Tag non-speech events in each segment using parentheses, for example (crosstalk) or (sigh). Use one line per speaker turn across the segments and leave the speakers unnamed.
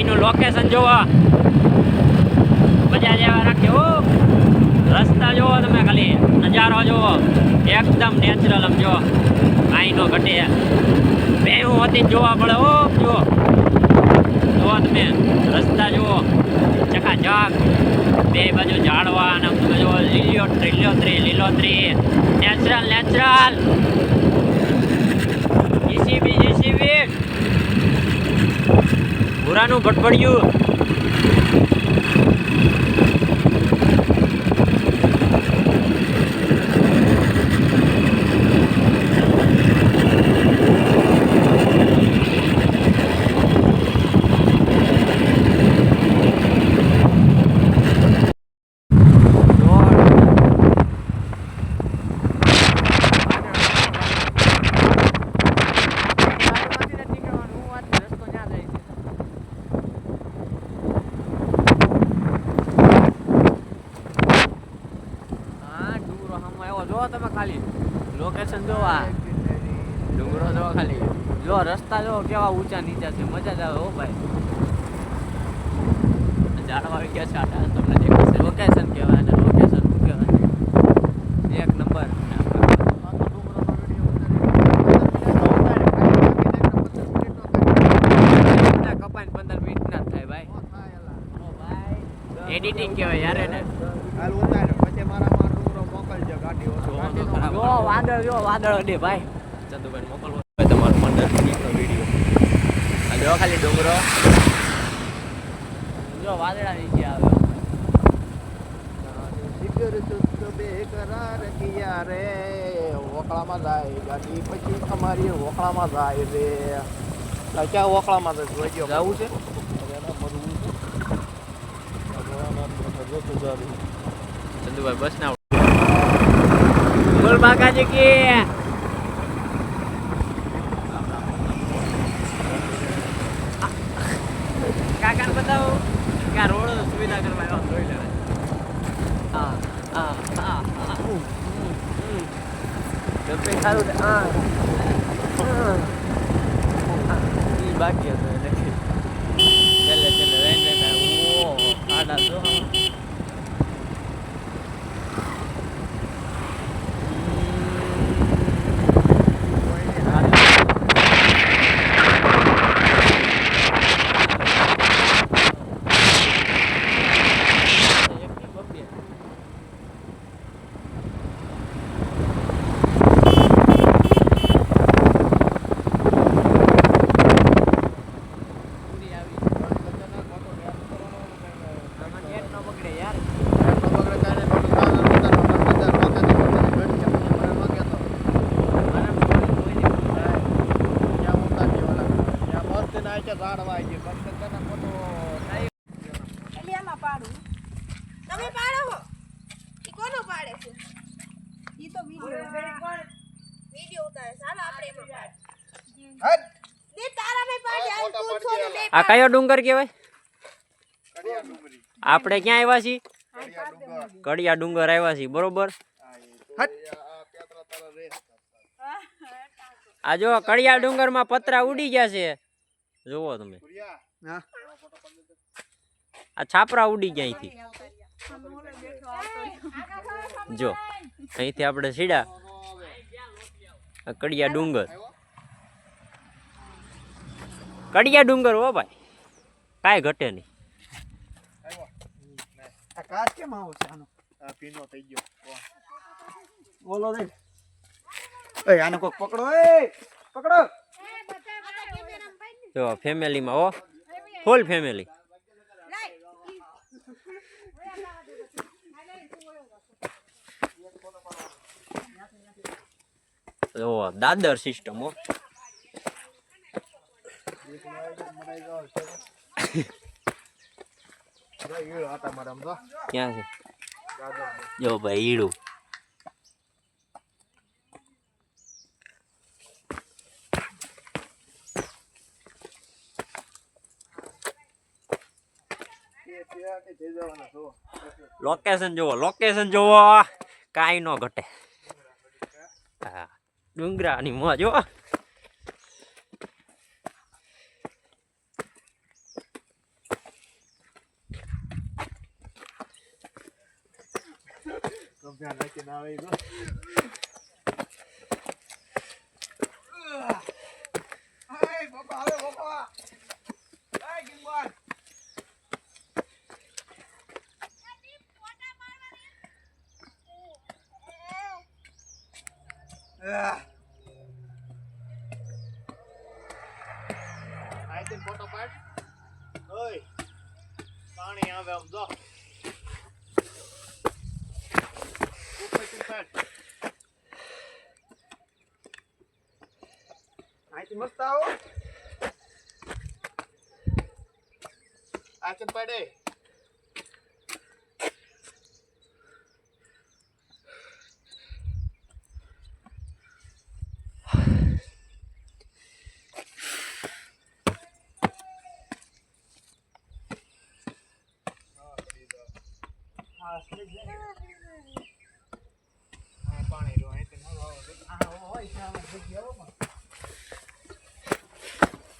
એનું લોકેશન જોવો. મજા જેવા રાખજો રસ્તા જોવો તમે ખાલી. નજારો જોવો. એકદમ નેચરલ આમ જો આઈનો ઘટે. બે હું હતી જોવા પડે ઓ જો જુઓ તમે. રસ્તા જુઓ. ચકાચક બે બાજુ ઝાડવા અને તમે જુઓ લીલીઓ લીલોતરી લીલોતરી. નેચરલ નેચરલ જીસીબી જીસીબી ભૂરાનું ભટભડિયું
હા ડુંગરો સામે આવ્યો જો તમે ખાલી લોકેશન જો આ ડુંગરો જો ખાલી જો રસ્તા જો કેવા ઊંચા નીચા છે મજા જ આવે હો ભાઈ ઝાડવા આવી ગયા છે આટા તમને દેખાશે લોકેશન કહેવાય ને લોકેશન શું કહેવાય એક નંબર કપાઈને પંદર મિનિટ ના જ થાય ભાઈ એડિટિંગ કહેવાય યાર એને. જો વાદળ જો વાદળ અડે ભાઈ. ચંદુભાઈ મોકલવો તમારો પંદર મિનિટનો વીડિયો આ જો ખાલી ડુંગરો. જો વાદળા નીચે આવે
વોકળામાં જાય ગાડી પછી અમારી વોકળામાં જાય રે. ક્યાં વોકળામાં
જવું છે? ચંદુભાઈ બસ ના બોલ બાકાજી કે કાકાને બતાવો કે આ રોડ સુવિધા કરવા આવ્યો જોઈ લેવાય હા હા હા હા ઉહ, ઉહ, ઉહ. જમ્પિંગ સારું છે હા હા. હા. ઈ બાકી હતું એટલે છેલ્લે છેલ્લે રેન રેન ઓ આડા જો
એટલે એમાં પાડું તમે પાડો હો ઈ કોનો પાડે છે ઈ તો વિડિયો વિડિયો ઉતારે છે. હાલો આપણે એમાં પાડીએ. દે તારા મેં પાડી હાલ તું છો ને બે
આ કયો ડુંગર કહેવાય? આપણે ક્યાં આવ્યા છીએ? કડિયા ડુંગર આવ્યા છીએ, બરોબર? આ જો કડિયા ડુંગરમાં પતરા ઉડી ગયા છે. જુઓ તમે. આ છાપરા ઉડી ગયા અહીંથી. જો, અહીંથી આપણે સીડા કડિયા ડુંગર. કડિયા ડુંગર હો ભાઈ. કાંઈ ઘટે નહીં.
કાચ કેમ આવો છે આનો? પીનો થઈ ગયો. બોલો દે એ આને કોક પકડો એ પકડો.
જો ફેમિલીમાં હો. Full family. દાદર સિસ્ટમ હો.
હતા મારા આમ તો
ક્યાં છે જો ભાઈ ઈડું લોકેશન જુઓ લોકેશન જુઓ કાંઈ નો ઘટે હા ડુંગરાની મોજ હો
ધ્યાન રાખીને આવે ઈ જો. આય, બાપા, આવે, બાપા. આય, ગિમ્બલ. આહ. આયથી ફોટો પાડ ઓય પાણી આવે આમ જો ઉપરથી પાડ આયથી મસ્ત આવો. આચન પાડે પાણી રો આયથી ન આવો આ હોય છે આમાં જગ્યા હો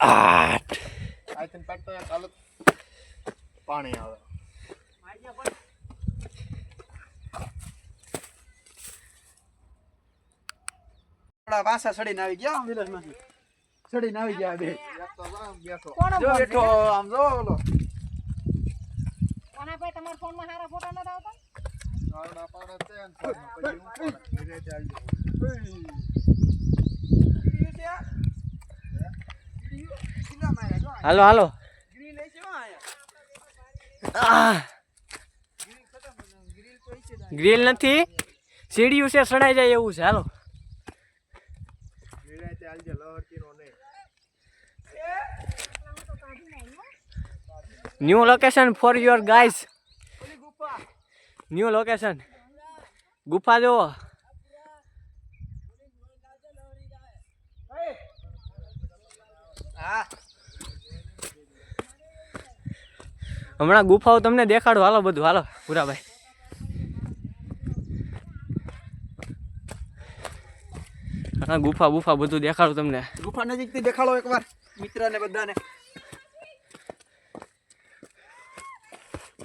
આઠ
આયથી પાડ તો એક હાલત પાણી આવે વાસા સડીને આવી ગયા વિલાસમાંથી સડીને આવી ગયા બે. જો બેઠો આમ જો ઓલો.
કોના ભાઈ તમારા ફોનમાં સારા ફોટા નતા આવતા?
હાલો હાલો. ગ્રીલ નથી. સીડીયું છે સડાઈ જાય એવું છે. હાલો. New location for your guys new location ગુફા જુઓ. હમણાં ગુફાઓ તમને દેખાડો. હાલો બધું, હાલો પૂરાભાઈ હા, ગુફા ગુફા બધું દેખાડું તમને.
ગુફા નજીકથી દેખાડો એકવાર, મિત્રને બધાને.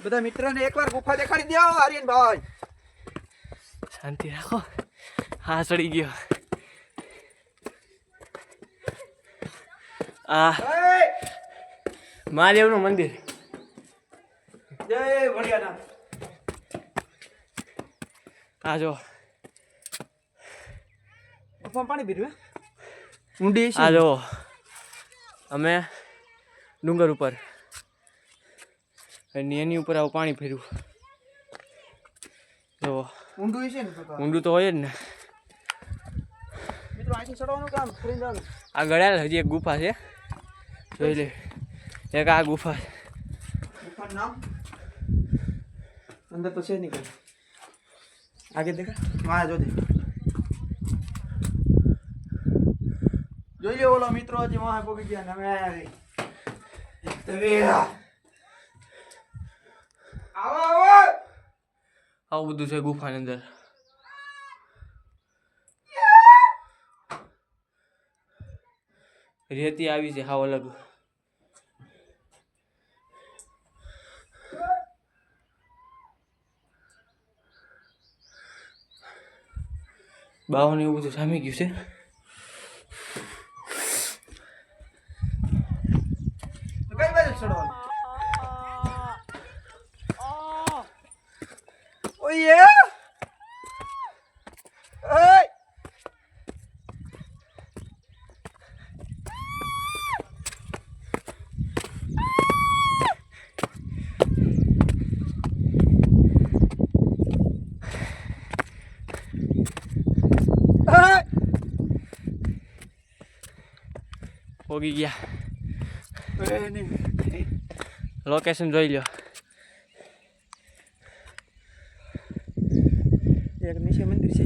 બધા મિત્રને એકવાર ગુફા દેખાડી દો આર્યનભાઈ.
શાંતિ રાખો. હા ચડી ગયો. આ મહાદેવનું મંદિર.
જય ભડિયાના
આ જો.
પાણી પીધું ઊંડી
આ જો. અમે ડુંગર ઉપર અને એની ઉપર આવું પાણી ફેર્યું જો.
ઊંડું છે ને તો તો.
ઊંડું તો હોય જ ને. આ ગળ્યાલ હજી એક ગુફા છે. જોઈ લે. એક આ ગુફા છે.
અંદર તો છે નહીં આગે દેખા વાહ જો દે. જોઈ લે ઓલો મિત્રો હજી વાહ પોગી ગયા ને તવેરા આવો
બધું છે ગુફાની અંદર. રેતી આવી છે હાવ અલગ. બાવન એવું બધું સામી ગયું છે.
કઈ બાજુ ચડવાનું? ઓય Hey.
પોગી ગયા. લોકેશન જોઈ લો
એક નીચે મંદિર છે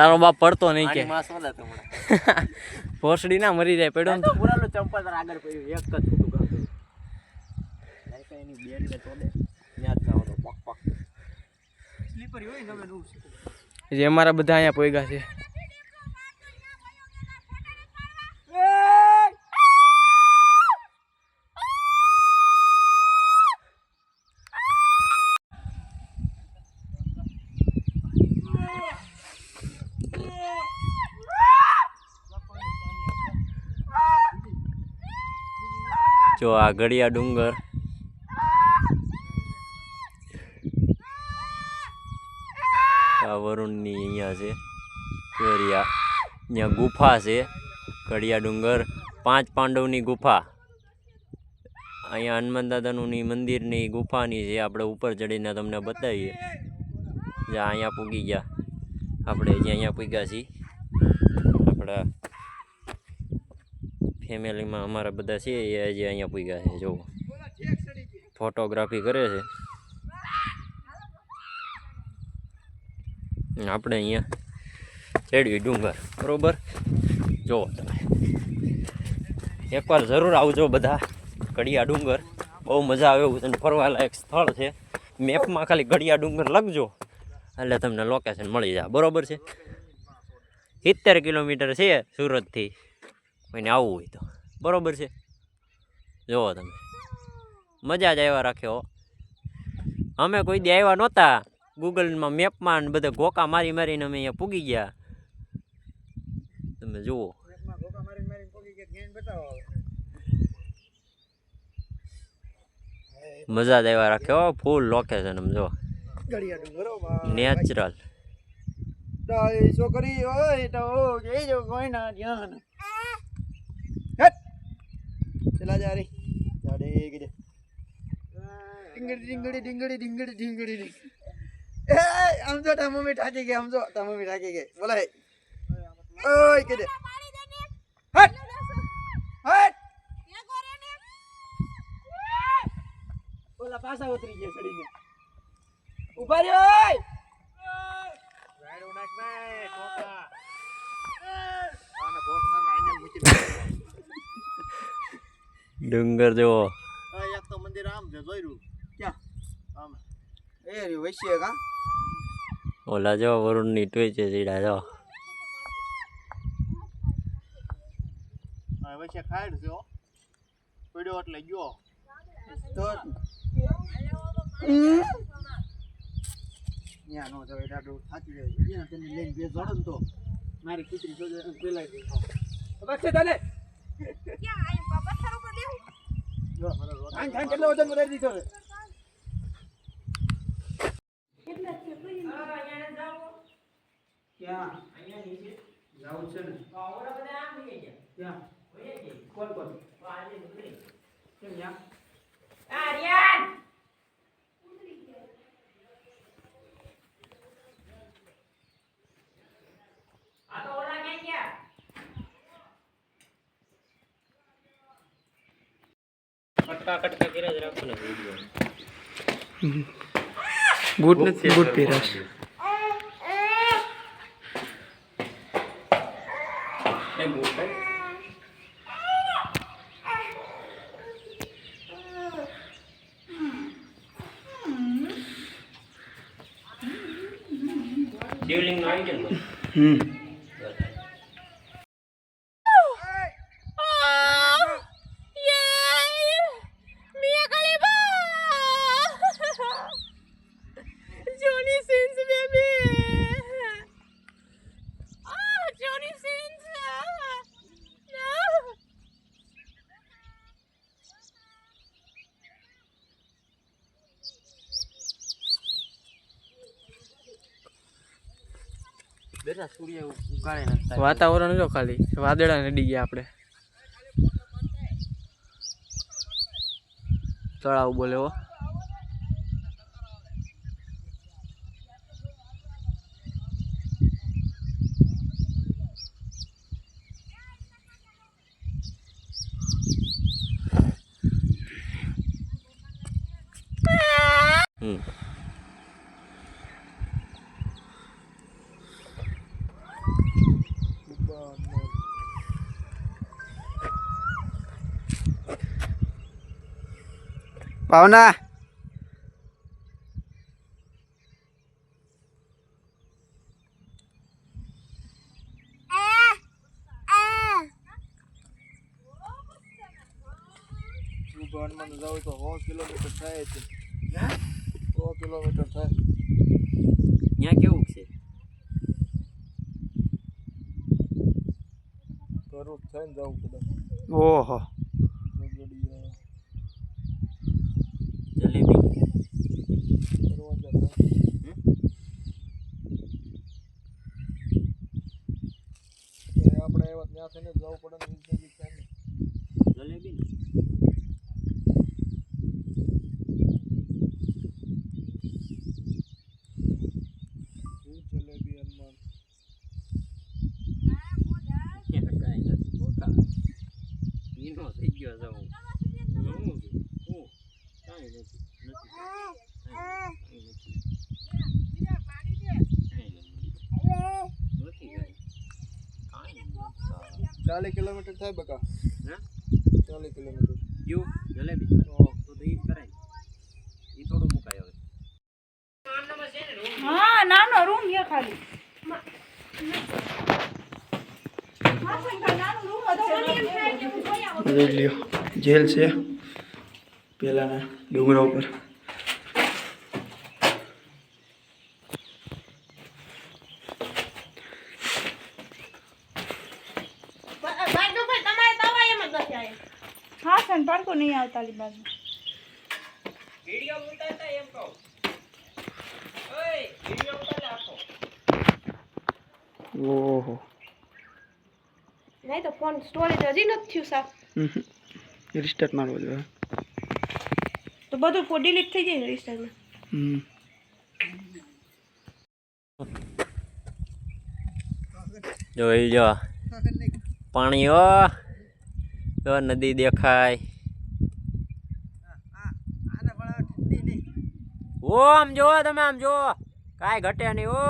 તારો બાપ પડતો નહીં કે. (laughs) ભોસડી ના મરી જાય પડ્યો ને? તો
પુરાનું ચંપલ આગળ પડ્યું એક જ છૂટું લાઈક એની બેડ ને તોડે ન્યા જાવ તો પક પક
સ્લીપર હોય ને અમે નું.
જે અમારા બધા અહીંયા પોઈગા છે.
જો આ ગળિયા ડુંગર. આ વરુણની અહીંયા છે. ચોરિયા અહીંયા ગુફા છે. ઘડિયા ડુંગર. પાંચ પાંડવની ગુફા. અહીંયા હનુમાન દાદાનું મંદિરની ગુફાની છે. આપણે ઉપર ચડીને તમને બતાવીએ. જ્યાં અહીંયા પૂગી ગયા. આપણે જે અહીંયા પૂગ્યા છીએ. આપણા ફેમિલીમાં અમારા બધા છે એ આજે અહીંયા પૂગ્યા છે, જુઓ. ફોટોગ્રાફી કરે છે. આપણે અહીંયા ચડ્યું ડુંગર, બરોબર? જુઓ તમે. એકવાર જરૂર આવજો બધા, ઘડિયા ડુંગર. બહુ મજા આવે એવું અને ફરવાલાયક સ્થળ છે. મેપમાં ખાલી ઘડિયા ડુંગર લખજો. એટલે તમને લોકેશન મળી જાય, બરોબર છે? સિત્તેર કિલોમીટર છે સુરતથી. કોઈને આવવું હોય તો. બરોબર છે? જુઓ તમે. મજા જ આવ્યા રાખ્યો અમે કોઈ દી આવ્યા નહોતા. ગૂગલમાં મેપમાં બધા ગોકા મારી મારીને અમે અહીંયા પૂગી ગયા. તમે જુઓ. મજા જ આવ્યા રાખ્યો ફૂલ લોકેશન આમ જો. નેચરલ
છોકરી હોય તો કોઈ ના ધ્યાન. ચલા જા રે જાડે ગજે ડીંગડી ડીંગડી ડીંગડી ડીંગડી ડીંગડી ડીંગ. એ આમ જો તા મમ્મી ઠાકી ગઈ આમ જો તા મમ્મી ઠાકી ગઈ બોલાય ઓય કજે
પાડી દે ને
હટ હટ
એ કરે ને
ઓલા પાછા ઉતરી ગયા ચડીને ઊભા રહ્યો ઓય રાયડો નાખ મે ટોકા આને ભોસના આઈને મૂકી દે
ડુંગર
જેવો એક તો મંદિર આમ છે જોઈ ક્યાં? આમ. એ રહ્યું વૈશ્ય કા
ઓલા જો વરુણની છે ચડ્યા જો
હા વૈશ્ય ખાડ છે હો. પડ્યો એટલે ગયો. તો ન્યા નો. જવાય દાડો થાકી જાય. ત્યાં તને લઈને બે જોડો ને તો મારી કૂતરી તો પેલા ગઈ. બસ છે તને
ક્યાં આયું પથ્થર ઉપર દેવું
જો મારો રોગ આન થાન કેટલો વજન વધારી દીધો છે? ક્યાં? જાવું છે ને? ક્યાં? કોણ કોણ? ન્યા?
કટકા કટકા કર્યા જ રાખો ને વીડિયો
બૂટ નથી બૂટ પહેરાશ
શિવલિંગ આવી ગયો ને
હમ
Mia
સૂર્ય ઉગાડે નાખતા
વાતાવરણ જો ખાલી. વાદળા નડી ગયા આપણે. તળાવ બોલે હો
હમ
ભાવના. હનુમાન જાઉં તો સો કિલોમીટર થાય છે. સો કિલોમીટર થાય.
ત્યાં કેવું છે?
ભરૂચ થઈને જવું કદાચ.
ઓહો
ગગડીયા
આપણે એવા ત્યાં થઈને જવું પડે ને વીસ નજીક થાય ને.
જલેબી ને
શું જલેબી હનુમાન
કાંઈ નથી બોકા ભીનો થઈ ગયો છે હું? હું કાંઈ નથી નથી
ચાલીસ કિલોમીટર થાય બકા.
હા?
ચાલીસ કિલોમીટર.
કયું જલેબી
તો
તો તો ઈ જ કરાય ઈ થોડું મુકાય હવે
હા નાનો રૂમ છે ખાલી
જોઈ લ્યો જેલ છે પેલાના ડુંગરા ઉપર
હા સન પાડકો નહીં આવતા લી બાજુ
વિડિયો ઉતારતા એમ કહું ઓય વિડિયો ઉતાર આપો
ઓહો
નહીં તો ફોન સ્ટોરેજ હજી નથી થયું સાફ
રિસ્ટાર્ટ મારવો જોઈએ
તો બધું ડિલીટ થઈ જાય રિસ્ટાર્ટમાં
હમ.
જોઈ જો. પાણી હો. તો નદી દેખાય. ઓ આમ જો તમે આમ જો કાંઈ ઘટે નહીં ઓ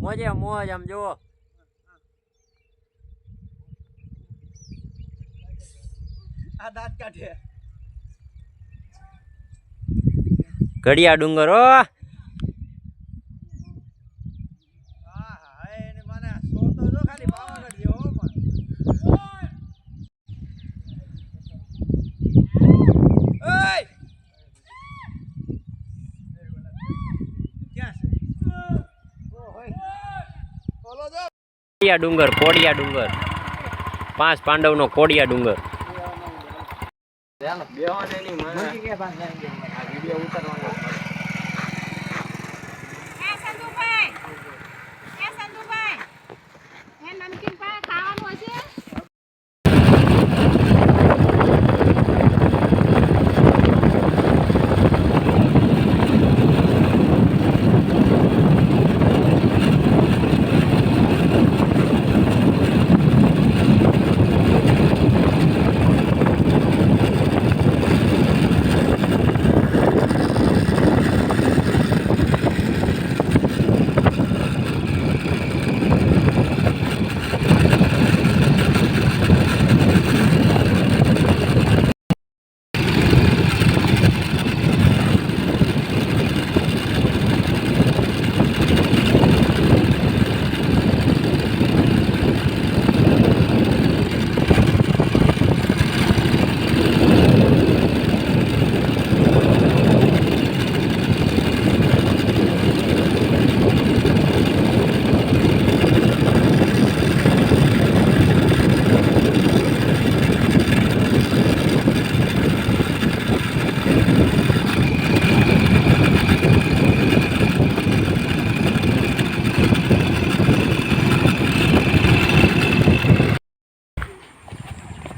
મોજે મોજ આમ જો
આ દાંત કાઢે.
ઘડિયા ડુંગર. હો
કોડિયા ડુંગર કોડિયા ડુંગર. પાંચ પાંડવનો કોડિયા ખાલી પાવાગઢ જેવો હો પણ ઓય ક્યાં છે ઓ હોય બોલો જો
કોડિયા ડુંગર કોડિયા ડુંગર પાંચ પાંડવનો કોડિયા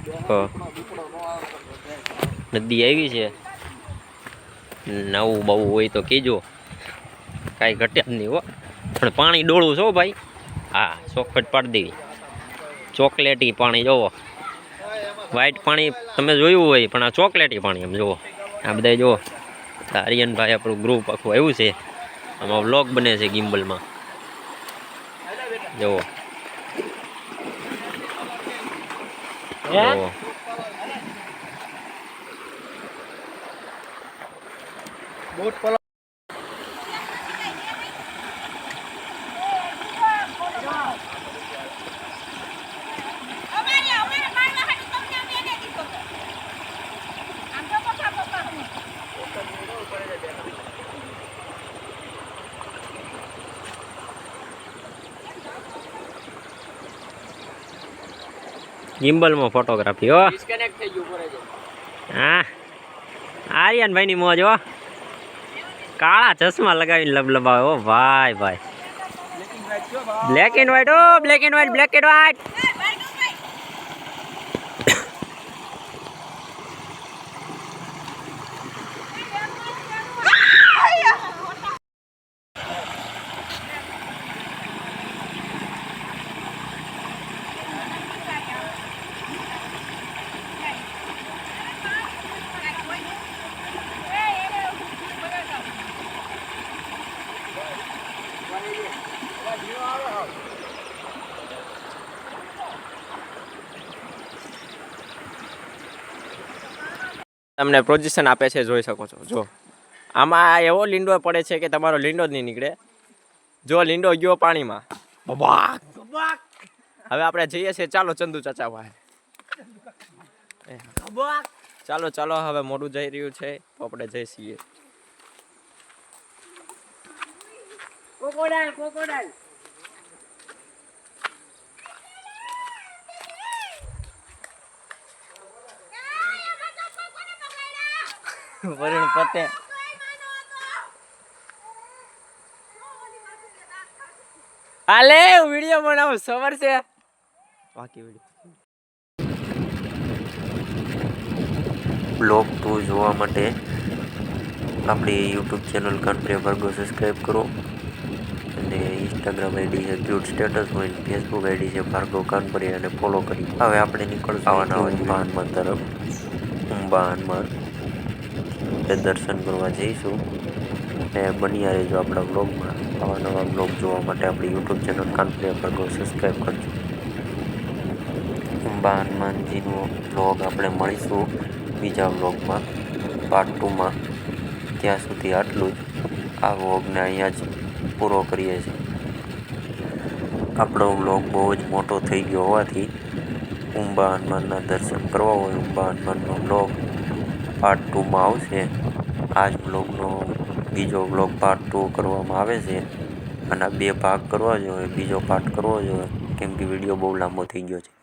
ડુંગર નદી આવી છે. નવું બહુ હોય તો કહેજો. કાંઈ ઘટે જ નહીં હો. પણ પાણી ડોળું છો ભાઈ. હા ચોખટ પાડી દેવી. ચોકલેટી પાણી જોવો. વ્હાઈટ પાણી તમે જોયું હોય, પણ આ ચોકલેટી પાણી એમ જુઓ આ બધા જુઓ આર્યનભાઈ આપણું ગ્રુપ આખું આવ્યું છે. આમાં વ્લોગ બને છે ગિમ્બલમાં. જુઓ
બોટ
ગિમ્બલમાં ફોટોગ્રાફી હો. હા. આર્યન ભાઈની મોજ હો. કાળા ચશ્મા લગાવીને લબલબાવે ઓ ભાઈ ભાઈ.
ભાઈ.
Black and white O black and white black and white તમને પોઝિશન આપે છે જોઈ શકો છો. જો. આમાં એવો લીંડો પડે છે કે તમારો લીંડો જ નહીં નીકળે. જો લીંડો ગયો પાણીમાં. બબાક હવે આપણે જઈએ છીએ. ચાલો ચંદુ ચાચા ભાઈ ચાલો ચાલો હવે મોડું જઈ રહ્યું છે. તો આપણે જઈ છીએ
કોકોડાલ કોકોડાલ. વરુણ પતે. હાલે વીડિયો બનાવ સવાર છે.
બાકી વીડિયો.
બ્લોગ ટુ જોવા માટે આપણી યુટ્યુબ ચેનલ કાનપ્રિય વર્ગો સબસ્ક્રાઈબ કરો. અને ઇન્સ્ટાગ્રામ આઈડી છે ક્યુટ સ્ટેટસ હોય ફેસબુક આઈડી છે ભાર્ગવ કાનપરી અને ફોલો કરી. હવે આપણે નીકળશું આવવાના હોય હનુમાન તરફ. ઉંબા હનુમાન તે દર્શન કરવા જઈશું. અને બન્યા રહેજો આપણા બ્લોગમાં આવા નવા બ્લોગ જોવા માટે આપણી યુટ્યુબ ચેનલ કાનપ્રિય પર સબસ્ક્રાઈબ કરજો. ઉંબા હનુમાનજીનો બ્લોગ આપણે મળીશું બીજા બ્લોગમાં પાર્ટ ટુમાં ત્યાં સુધી આટલું જ. આ વ્લોગને અહીંયા જ પૂરો કરીએ છીએ. આપણો વ્લોગ બહુ જ મોટો થઈ ગયો હોવાથી ઉંબા હનુમાનના દર્શન કરવા હોય ઉંબા હનુમાનનો બ્લોગ પાર્ટ ટુમાં આવશે. આ જ બ્લોગનો બીજો બ્લોગ પાર્ટ ટુ કરવામાં આવે છે. અને બે ભાગ કરવા જોઈએ, બીજો પાર્ટ કરવો જોઈએ. કેમ કે વીડિયો બહુ લાંબો થઈ ગયો છે.